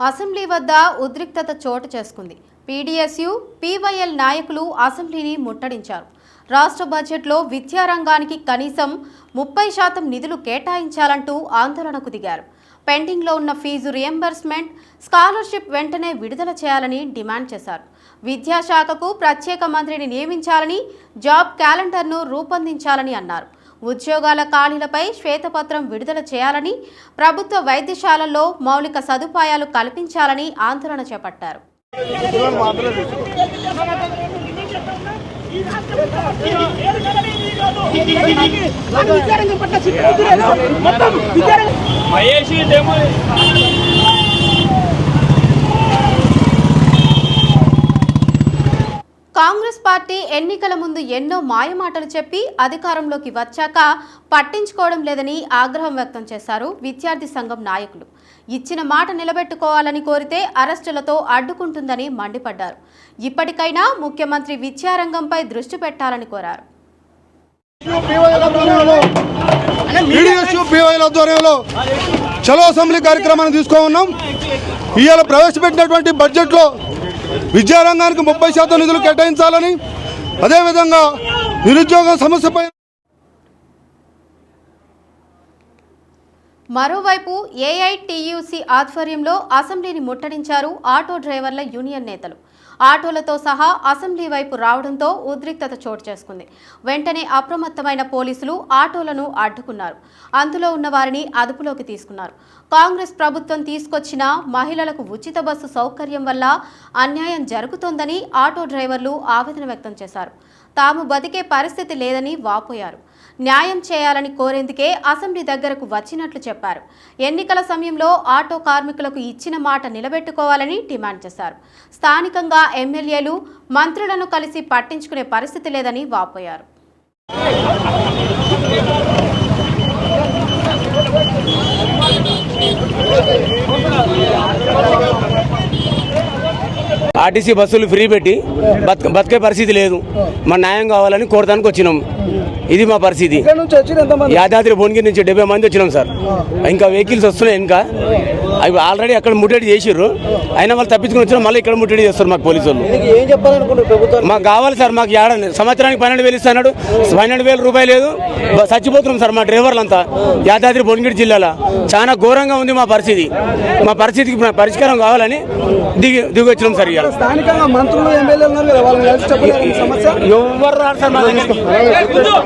Assembly వద్ద ఉద్రిక్తత చోటు చేసుకుంది. పీడీఎస్యు పీవైఎల్ నాయకులు అసెంబ్లీని ముట్టడించారు. రాష్ట్ర బడ్జెట్లో విద్యారంగానికి కనీసం ముప్పై శాతం నిధులు కేటాయించాలంటూ ఆందోళనకు దిగారు. పెండింగ్లో ఉన్న ఫీజు రియంబర్స్మెంట్ స్కాలర్షిప్ వెంటనే విడుదల చేయాలని డిమాండ్ చేశారు. విద్యాశాఖకు ప్రత్యేక మంత్రిని నియమించాలని జాబ్ క్యాలెండర్ను రూపొందించాలని అన్నారు. ఉద్యోగాల ఖాళీలపై శ్వేతపత్రం విడుదల చేయాలని ప్రభుత్వ వైద్యశాలల్లో మౌలిక సదుపాయాలు కల్పించాలని ఆందోళన చేపట్టారు. మహేష్ కాంగ్రెస్ పార్టీ ఎన్నికల ముందు ఎన్నో మాయమాటలు చెప్పి అధికారంలోకి వచ్చాక పట్టించుకోవడం లేదని ఆగ్రహం వ్యక్తం చేశారు విద్యార్థి సంఘం నాయకులు. ఇచ్చిన మాట నిలబెట్టుకోవాలని కోరితే అరెస్టులతో అడ్డుకుంటుందని మండిపడ్డారు. ఇప్పటికైనా ముఖ్యమంత్రి విద్యారంగంపై దృష్టి పెట్టాలని కోరారు. చలో అసెంబ్లీ కార్యక్రమాన్ని తీసుకో ఉన్నాం. ఇవాళ ప్రవేశపెట్టినటువంటి బడ్జెట్లో విద్యారంగానికి ముప్పై శాతం నిధులు కేటాయించాలని అదేవిధంగా నిరుద్యోగ సమస్యపై మరోవైపు ఏఐటియుసి ఆధ్వర్యంలో అసెంబ్లీని ముట్టడించారు ఆటో డ్రైవర్ల యూనియన్ నేతలు. ఆటోలతో సహా అసెంబ్లీ వైపు రావడంతో ఉద్రిక్తత చోటు చేసుకుంది. వెంటనే అప్రమత్తమైన పోలీసులు ఆటోలను అడ్డుకున్నారు. అందులో ఉన్న వారిని అదుపులోకి తీసుకున్నారు. కాంగ్రెస్ ప్రభుత్వం తీసుకొచ్చిన మహిళలకు ఉచిత బస్సు సౌకర్యం వల్ల అన్యాయం జరుగుతోందని ఆటో డ్రైవర్లు ఆవేదన వ్యక్తం చేశారు. తాము బతికే పరిస్థితి లేదని వాపోయారు. న్యాయం చేయాలని కోరేందుకే అసెంబ్లీ దగ్గరకు వచ్చినట్లు చెప్పారు. ఎన్నికల సమయంలో ఆటో కార్మికులకు ఇచ్చిన మాట నిలబెట్టుకోవాలని డిమాండ్ చేశారు. స్థానికంగా ఎమ్మెల్యేలు మంత్రులను కలిసి పట్టించుకునే పరిస్థితి లేదని వాపోయారు. ఆర్టీసీ బస్సులు ఫ్రీ పెట్టి బతక బతికే పరిస్థితి లేదు. మా న్యాయం కావాలని కోరడానికి వచ్చినాం. ఇది మా పరిస్థితి. యాదాద్రి భువనగిరి నుంచి డెబ్బై మంది వచ్చినాం సార్. ఇంకా వెహికల్స్ వస్తున్నాయి ఇంకా. అవి ఆల్రెడీ అక్కడ ముట్టడి చేసిర్రు. అయినా వాళ్ళు తప్పించుకుని వచ్చినా మళ్ళీ ఇక్కడ ముట్టడి చేస్తారు మాకు పోలీసు వాళ్ళు మాకు కావాలి సార్ మాకు ఏడాది సంవత్సరానికి పన్నెండు వేలు ఇస్తున్నాడు పన్నెండు వేల రూపాయలు లేదు. చచ్చిపోతున్నాం సార్ మా డ్రైవర్లంతా. యాదాద్రి భువనగిరి జిల్లాలో. చాలా ఘోరంగా ఉంది మా పరిస్థితి. మా పరిస్థితికి పరిష్కారం కావాలని దిగి దిగి వచ్చినాం సార్ ఇవాళ ఎవరు రారు సార్ మా దగ్గరికి.